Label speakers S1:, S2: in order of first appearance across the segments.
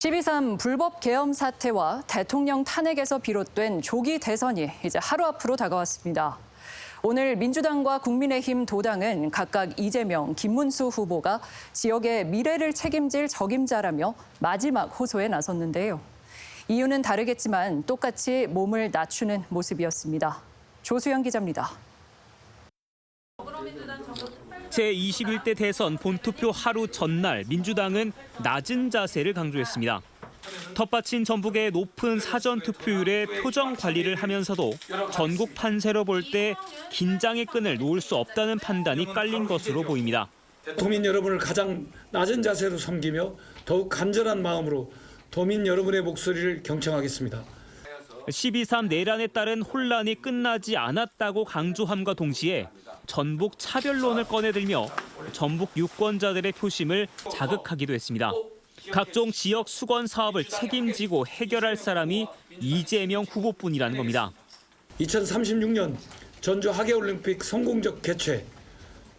S1: 12.3 불법 계엄 사태와 대통령 탄핵에서 비롯된 조기 대선이 이제 하루 앞으로 다가왔습니다. 오늘 민주당과 국민의힘 도당은 각각 이재명, 김문수 후보가 지역의 미래를 책임질 적임자라며 마지막 호소에 나섰는데요. 이유는 다르겠지만 똑같이 몸을 낮추는 모습이었습니다. 조수영 기자입니다.
S2: 제21대 대선 본투표 하루 전날 민주당은 낮은 자세를 강조했습니다. 텃밭인 전북의 높은 사전 투표율에 표정 관리를 하면서도 전국 판세로 볼 때 긴장의 끈을 놓을 수 없다는 판단이 깔린 것으로 보입니다.
S3: 도민 여러분을 가장 낮은 자세로 섬기며 더욱 간절한 마음으로 도민 여러분의 목소리를 경청하겠습니다.
S2: 12.3 내란에 따른 혼란이 끝나지 않았다고 강조함과 동시에 전북 차별론을 꺼내들며 전북 유권자들의 표심을 자극하기도 했습니다. 각종 지역 수건 사업을 책임지고 해결할 사람이 이재명 후보뿐이라는 겁니다.
S3: 2036년 전주 하계올림픽 성공적 개최,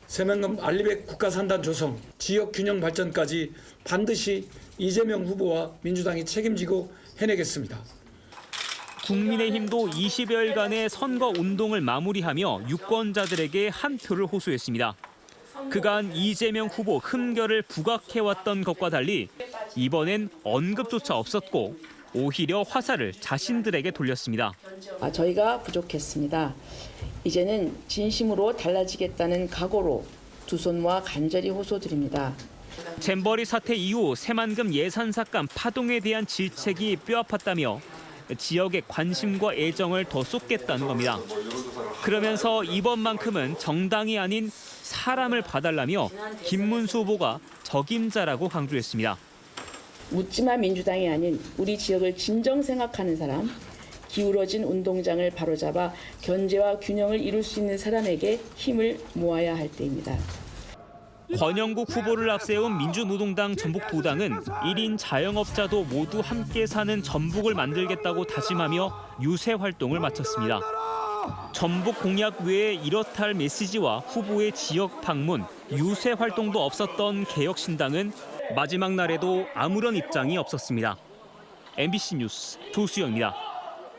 S3: 세명금 알리백 국가산단 조성, 지역 균형 발전까지 반드시 이재명 후보와 민주당이 책임지고 해내겠습니다.
S2: 국민의힘도 20여일간의 선거 운동을 마무리하며 유권자들에게 한 표를 호소했습니다. 그간 이재명 후보 흠결을 부각해왔던 것과 달리 이번엔 언급조차 없었고 오히려 화살을 자신들에게 돌렸습니다.
S4: 아, 저희가 부족했습니다. 이제는 진심으로 달라지겠다는 각오로 두 손 모아 간절히 호소드립니다.
S2: 잼버리 사태 이후 새만금 예산 삭감 파동에 대한 질책이 뼈아팠다며 지역의 관심과 애정을 더 쏟겠다는 겁니다. 그러면서 이번만큼은 정당이 아닌 사람을 봐달라며 김문수 후보가 적임자라고 강조했습니다.
S4: 묻지마 민주당이 아닌 우리 지역을 진정 생각하는 사람, 기울어진 운동장을 바로잡아 견제와 균형을 이룰 수 있는 사람에게 힘을 모아야 할 때입니다.
S2: 권영국 후보를 앞세운 민주노동당 전북도당은 1인 자영업자도 모두 함께 사는 전북을 만들겠다고 다짐하며 유세 활동을 마쳤습니다. 전북 공약 외에 이렇다 할 메시지와 후보의 지역 방문, 유세 활동도 없었던 개혁신당은 마지막 날에도 아무런 입장이 없었습니다. MBC 뉴스 조수영입니다.